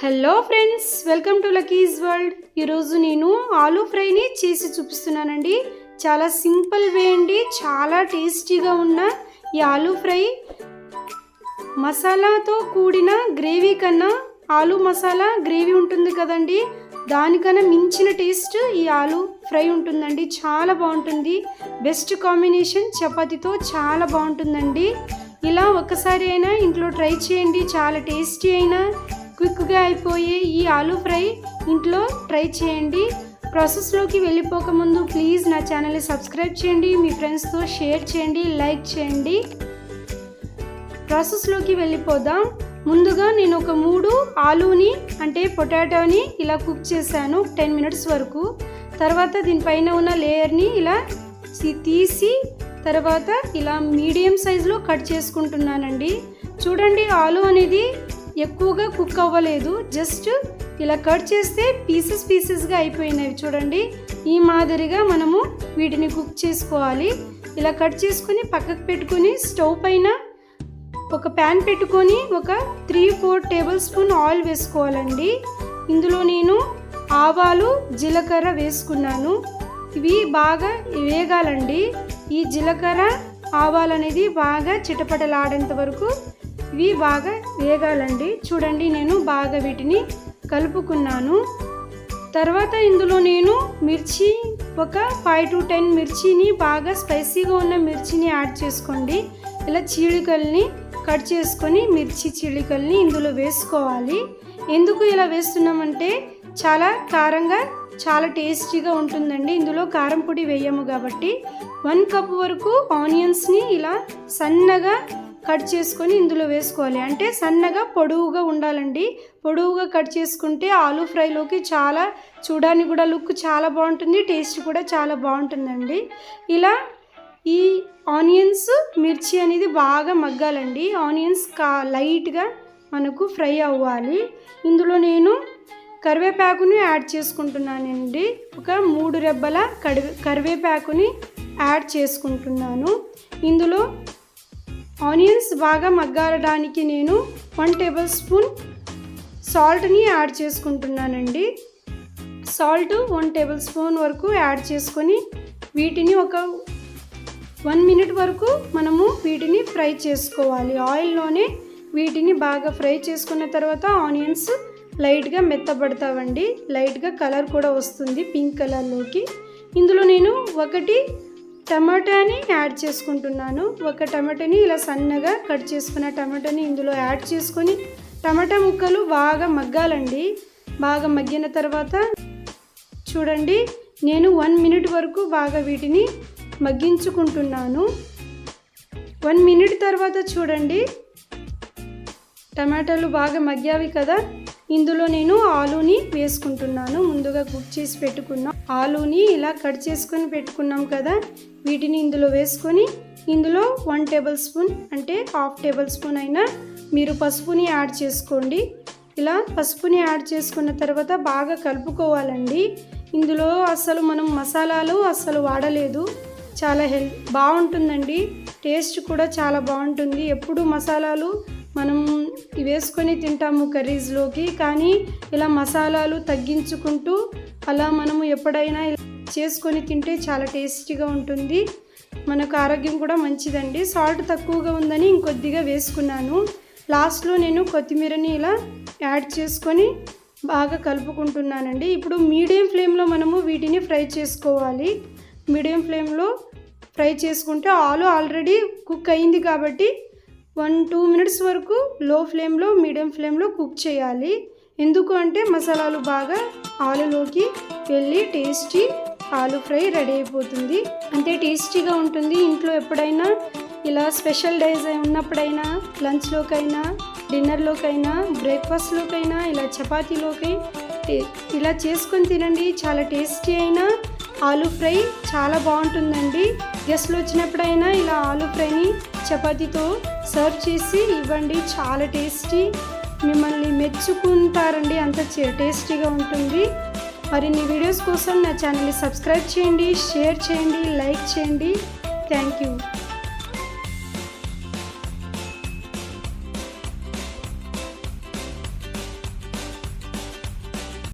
Hello friends welcome to Lucky's world ఈరోజు నేను ఆలూ ఫ్రైని చేసి చూపిస్తున్నానండి. చాలా సింపుల్ వే అండి. చాలా టేస్టీగా ఉన్న ఈ ఆలూ ఫ్రై. మసాలాతో కూడిన గ్రేవీ కన్నా ఆలూ మసాలా గ్రేవీ ఉంటుంది కదండి. దానికన్నా మించిన టేస్ట్ ఈ ఆలూ ఫ్రై ఉంటుందండి. చాలా బాగుంటుంది. బెస్ట్ కాంబినేషన్ చపాతీతో చాలా బాగుంటుందండి. ఇలా ఒక్కసారి అయినా ఇంట్లో ట్రై చేయండి. చాలా టేస్టీ అయినా క్విక్గా అయిపోయే ఈ ఆలూ ఫ్రై ఇంట్లో ట్రై చేయండి. ప్రాసెస్లోకి వెళ్ళిపోకముందు ప్లీజ్ నా ఛానల్ని సబ్స్క్రైబ్ చేయండి. మీ ఫ్రెండ్స్తో షేర్ చేయండి లైక్ చేయండి. ప్రాసెస్లోకి వెళ్ళిపోదాం. ముందుగా నేను ఒక మూడు ఆలూని అంటే పొటాటోని ఇలా కుక్ చేశాను టెన్ మినిట్స్ వరకు. తర్వాత దీనిపైన ఉన్న లేయర్ని ఇలా తీసి తర్వాత ఇలా మీడియం సైజులో కట్ చేసుకుంటున్నానండి. చూడండి ఆలు అనేది ఎక్కువగా కుక్ అవ్వలేదు. జస్ట్ ఇలా కట్ చేస్తే పీసెస్ పీసెస్గా అయిపోయినవి చూడండి. ఈ మాదిరిగా మనము వీటిని కుక్ చేసుకోవాలి. ఇలా కట్ చేసుకుని పక్కకు పెట్టుకుని స్టవ్ పైన ఒక ప్యాన్ పెట్టుకొని ఒక three four tablespoon oil వేసుకోవాలండి. ఇందులో నేను ఆవాలు జీలకర్ర వేసుకున్నాను. ఇవి బాగా వేగాలండి. ఈ జీలకర్ర ఆవాలు అనేది బాగా చిటపటలాడేంత వరకు ఇవి బాగా వేగాలండి. చూడండి నేను బాగా వీటిని కలుపుకున్నాను. తర్వాత ఇందులో నేను మిర్చి ఒక ఫైవ్ టు టెన్ మిర్చిని బాగా స్పైసీగా ఉన్న మిర్చిని యాడ్ చేసుకోండి. ఇలా చీలికల్ని కట్ చేసుకొని మిర్చి చీలికల్ని ఇందులో వేసుకోవాలి. ఎందుకు ఇలా వేస్తున్నామంటే చాలా కారంగా చాలా టేస్టీగా ఉంటుందండి. ఇందులో కారం పొడి వేయము కాబట్టి. వన్ కప్ వరకు ఆనియన్స్ని ఇలా సన్నగా కట్ చేసుకొని ఇందులో వేసుకోవాలి. అంటే సన్నగా పొడవుగా ఉండాలండి. పొడవుగా కట్ చేసుకుంటే ఆలూ ఫ్రైలోకి చాలా చూడడానికి కూడా లుక్ చాలా బాగుంటుంది టేస్ట్ కూడా చాలా బాగుంటుందండి. ఇలా ఈ ఆనియన్స్ మిర్చి అనేది బాగా మగ్గాలండి. ఆనియన్స్ కా లైట్గా మనకు ఫ్రై అవ్వాలి. ఇందులో నేను కరివేపాకుని యాడ్ చేసుకుంటున్నానండి. ఒక మూడు రెబ్బల కడివే కరివేపాకుని యాడ్ చేసుకుంటున్నాను. ఇందులో ఆనియన్స్ బాగా మగ్గారడానికి నేను వన్ టేబుల్ స్పూన్ సాల్ట్ని యాడ్ చేసుకుంటున్నానండి. సాల్ట్ వన్ టేబుల్ స్పూన్ వరకు యాడ్ చేసుకొని వీటిని ఒక వన్ మినిట్ వరకు మనము వీటిని ఫ్రై చేసుకోవాలి. ఆయిల్లోనే వీటిని బాగా ఫ్రై చేసుకున్న తర్వాత ఆనియన్స్ లైట్గా మెత్తబడతావండి. లైట్గా కలర్ కూడా వస్తుంది పింక్ కలర్లోకి. ఇందులో నేను ఒకటి టమాటాని యాడ్ చేసుకుంటున్నాను. ఒక టమాటాని ఇలా సన్నగా కట్ చేసుకున్న టమాటాని ఇందులో యాడ్ చేసుకొని టమాటా ముక్కలు బాగా మగ్గాలండి. బాగా మగ్గిన తర్వాత చూడండి నేను వన్ మినిట్ వరకు బాగా వీటిని మగ్గించుకుంటున్నాను. వన్ మినిట్ తర్వాత చూడండి టమాటాలు బాగా మగ్గావి కదా. ఇందులో నేను ఆలూని వేసుకుంటున్నాను. ముందుగా కుక్ చేసి పెట్టుకున్నాం. ఆలూని ఇలా కట్ చేసుకొని పెట్టుకున్నాం కదా వీటిని ఇందులో వేసుకొని ఇందులో వన్ టేబుల్ స్పూన్ అంటే హాఫ్ టేబుల్ స్పూన్ అయినా మీరు పసుపుని యాడ్ చేసుకోండి. ఇలా పసుపుని యాడ్ చేసుకున్న తర్వాత బాగా కలుపుకోవాలండి. ఇందులో అసలు మనం మసాలాలు అస్సలు వాడలేదు. చాలా హెల్ బాగుంటుందండి. టేస్ట్ కూడా చాలా బాగుంటుంది. ఎప్పుడు మసాలాలు మనం వేసుకొని తింటాము కర్రీస్లోకి కానీ ఇలా మసాలాలు తగ్గించుకుంటూ అలా మనము ఎప్పుడైనా చేసుకొని తింటే చాలా టేస్టీగా ఉంటుంది. మనకు ఆరోగ్యం కూడా మంచిదండి. సాల్ట్ తక్కువగా ఉందని ఇంకొద్దిగా వేసుకున్నాను. లాస్ట్లో నేను కొత్తిమీరని ఇలా యాడ్ చేసుకొని బాగా కలుపుకుంటున్నానండి. ఇప్పుడు మీడియం ఫ్లేమ్లో మనము వీటిని ఫ్రై చేసుకోవాలి. మీడియం ఫ్లేమ్లో ఫ్రై చేసుకుంటే ఆలు ఆల్రెడీ కుక్ అయింది కాబట్టి వన్ టూ మినిట్స్ వరకు లో ఫ్లేమ్లో మీడియం ఫ్లేమ్లో కుక్ చేయాలి. ఎందుకు అంటే మసాలాలు బాగా ఆలులోకి వెళ్ళి టేస్టీ ఆలు ఫ్రై రెడీ అయిపోతుంది. అంతే టేస్టీగా ఉంటుంది. ఇంట్లో ఎప్పుడైనా ఇలా స్పెషల్ డేస్ ఉన్నప్పుడైనా లంచ్లోకైనా డిన్నర్లోకైనా బ్రేక్ఫాస్ట్లోకైనా ఇలా చపాతీలోకి ఇలా చేసుకొని తినండి. చాలా టేస్టీ అయినా ఆలు ఫ్రై చాలా బాగుంటుందండి. గెస్ట్లు వచ్చినప్పుడైనా ఇలా ఆలు ఫ్రైని చపాతీతో సర్వ్ చేసి ఇవ్వండి చాలా టేస్టీ. మిమ్మల్ని మెచ్చుకుంటారండి అంత టేస్టీగా ఉంటుంది. మరిన్ని వీడియోస్ కోసం నా ఛానల్ని సబ్స్క్రైబ్ చేయండి షేర్ చేయండి లైక్ చేయండి. Thank you.